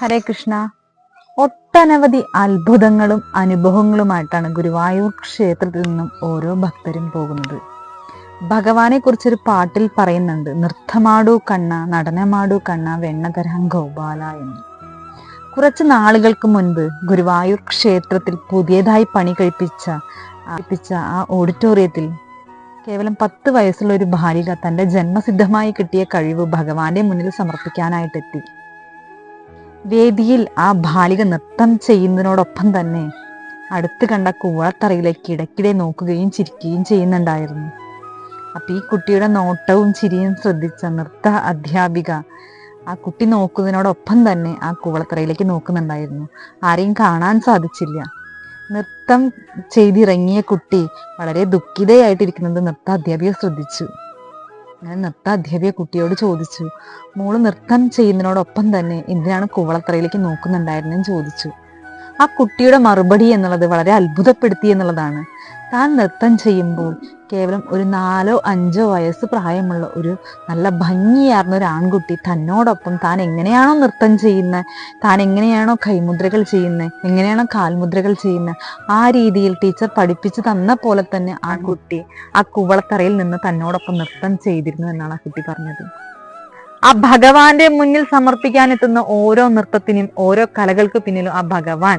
ഹരേ കൃഷ്ണ. ഒട്ടനവധി അത്ഭുതങ്ങളും അനുഭവങ്ങളുമായിട്ടാണ് ഗുരുവായൂർ ക്ഷേത്രത്തിൽ നിന്നും ഓരോ ഭക്തരും പോകുന്നത്. ഭഗവാനെ കുറിച്ചൊരു പാട്ടിൽ പറയുന്നുണ്ട് നൃത്തമാടു കണ്ണ നടനമാടു കണ്ണ വെണ്ണതരാം ഗോപാല എന്ന്. കുറച്ച് നാളുകൾക്ക് മുൻപ് ഗുരുവായൂർ ക്ഷേത്രത്തിൽ പുതിയതായി പണി കഴിപ്പിച്ച കഴിപ്പിച്ച ആ ഓഡിറ്റോറിയത്തിൽ കേവലം പത്ത് വയസ്സുള്ള ഒരു ബാലിക തന്റെ ജന്മസിദ്ധമായി കിട്ടിയ കഴിവ് ഭഗവാന്റെ മുന്നിൽ സമർപ്പിക്കാനായിട്ടെത്തി. വേദിയിൽ ആ ബാലിക നൃത്തം ചെയ്യുന്നതിനോടൊപ്പം തന്നെ അടുത്ത് കണ്ട കൂവളത്തറയിലേക്ക് ഇടയ്ക്കിടെ നോക്കുകയും ചിരിക്കുകയും ചെയ്യുന്നുണ്ടായിരുന്നു. അപ്പൊ ഈ കുട്ടിയുടെ നോട്ടവും ചിരിയും ശ്രദ്ധിച്ച നൃത്ത അധ്യാപിക ആ കുട്ടി നോക്കുന്നതിനോടൊപ്പം തന്നെ ആ കൂവളത്തറയിലേക്ക് നോക്കുന്നുണ്ടായിരുന്നു. ആരെയും കാണാൻ സാധിച്ചില്ല. നൃത്തം ചെയ്തിറങ്ങിയ കുട്ടി വളരെ ദുഃഖിതയായിട്ടിരിക്കുന്നത് നൃത്ത അധ്യാപിക ശ്രദ്ധിച്ചു. അങ്ങനെ നൃത്ത അധ്യാപിക കുട്ടിയോട് ചോദിച്ചു. മോൾ നൃത്തം ചെയ്യുന്നതിനോടൊപ്പം തന്നെ എന്തിനാണ് കൂവളത്തറയിലേക്ക് നോക്കുന്നുണ്ടായിരുന്നെന്ന് ചോദിച്ചു. ആ കുട്ടിയുടെ മറുപടി എന്നുള്ളത് വളരെ അത്ഭുതപ്പെടുത്തി എന്നുള്ളതാണ്. താൻ നൃത്തം ചെയ്യുമ്പോൾ കേവലം ഒരു നാലോ അഞ്ചോ വയസ്സ് പ്രായമുള്ള ഒരു നല്ല ഭംഗിയാർന്ന ഒരു ആൺകുട്ടി തന്നോടൊപ്പം താൻ എങ്ങനെയാണോ നൃത്തം ചെയ്യുന്നത് താൻ എങ്ങനെയാണോ കൈമുദ്രകൾ ചെയ്യുന്നത് എങ്ങനെയാണോ കാൽമുദ്രകൾ ചെയ്യുന്നത് ആ രീതിയിൽ ടീച്ചർ പഠിപ്പിച്ചു തന്ന പോലെ തന്നെ ആ കുട്ടി ആ കുവളത്തറയിൽ നിന്ന് തന്നോടൊപ്പം നൃത്തം ചെയ്തിരുന്നു എന്നാണ് ആ കുട്ടി പറഞ്ഞത്. ആ ഭഗവാന്റെ മുന്നിൽ സമർപ്പിക്കാൻ എത്തുന്ന ഓരോ നൃത്തത്തിനും ഓരോ കലകൾക്ക് പിന്നിലും ആ ഭഗവാൻ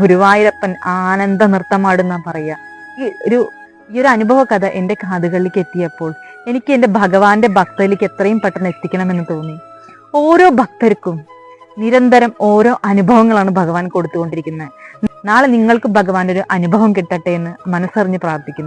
ഗുരുവായൂരപ്പൻ ആനന്ദ നൃത്തമാടുന്ന പറയാ. ഈ ഒരു ഈ ഒരു അനുഭവ കഥ എന്റെ കാതുകളിലേക്ക് എത്തിയപ്പോൾ എനിക്ക് എന്റെ ഭഗവാന്റെ ഭക്തയിലേക്ക് എത്രയും പെട്ടെന്ന് എത്തിക്കണമെന്ന് തോന്നി. ഓരോ ഭക്തർക്കും നിരന്തരം ഓരോ അനുഭവങ്ങളാണ് ഭഗവാൻ കൊടുത്തുകൊണ്ടിരിക്കുന്നത്. നാളെ നിങ്ങൾക്ക് ഭഗവാന്റെ ഒരു അനുഭവം കിട്ടട്ടെ എന്ന് മനസ്സറിഞ്ഞ് പ്രാർത്ഥിക്കുന്നു.